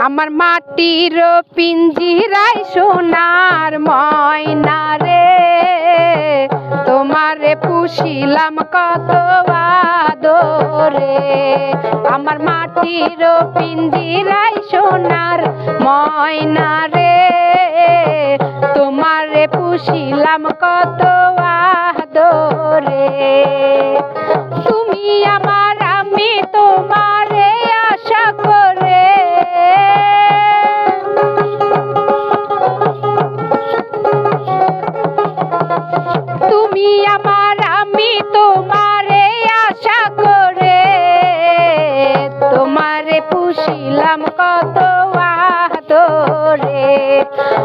আমার মাটির পিঞ্জিরাই সোনার ময়না রে। তোমারে পুষিলাম কত আদরে। আমার মাটির পিঞ্জিরাই সোনার ময়না রে। তোমারে পুষিলাম কত আদরে। তুমি আমার আমি তোমারে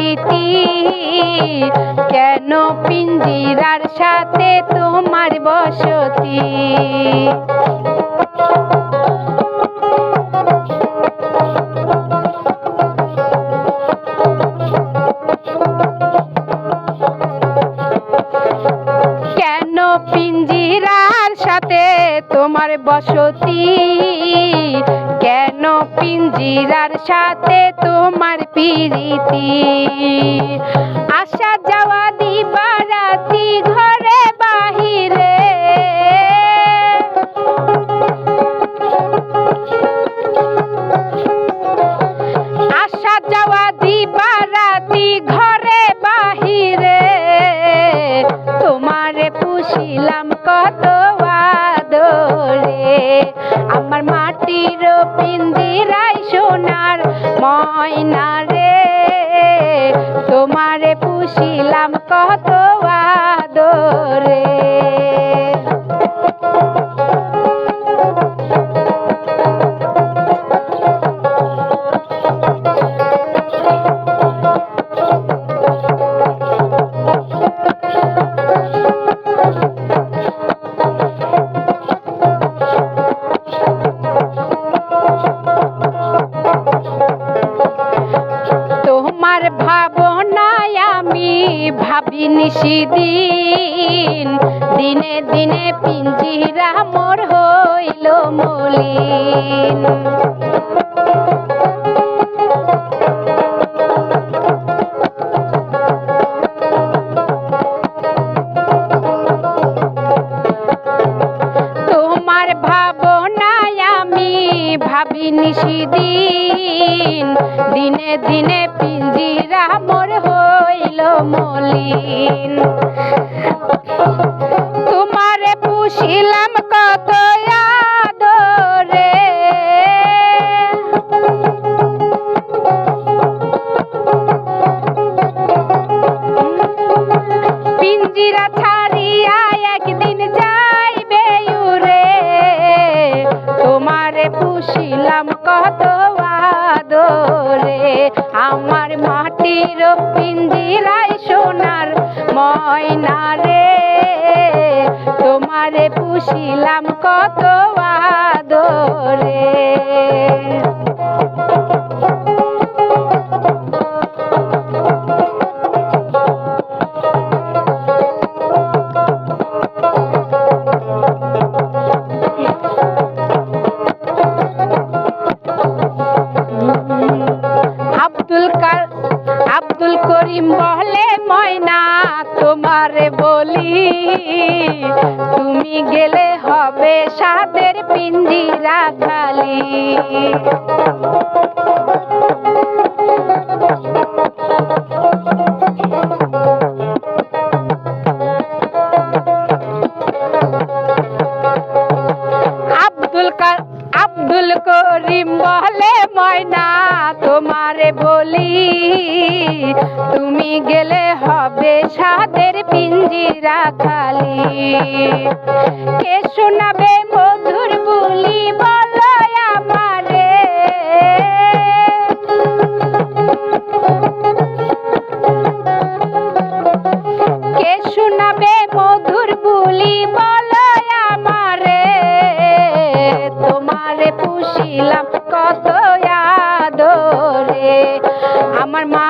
প্রীতি। কেন পিঞ্জিরার সাথে তোমার বসতি? কেন পিঞ্জিরার সাথে তোমার বসতি? পিঞ্জিরার সাথে তোমার পিরিতি। আসা যাওয়া দিবারাতি পিন্দিরাই সোনার ময়না রে। তোমারে পুষিলাম কত আদরে। নিশিদিন দিনে। দিনে পিঞ্জিরা মোর হইল মলিন। ভাবি নিশিদিন দিনে দিনে মলিন। তোমারে পুষিলাম কত পিঞ্জিরা ছাড়িয়া একদিন যাইবে উরে তোমারে পুষিলাম কত আদরে। আমার মাটির পিন্দিরাই সোনার ময়না রে। তোমারে পুষিলাম কত করিম বলে ময়না তোমারে বলি। তুমি গেলে হবে সাদের পিঞ্জিরা খালি। তুমি গেলে হবে সাদের পিঞ্জিরা খালি। কে শোনাবে মধুর বুলি বলো তোমারে কত আমার মা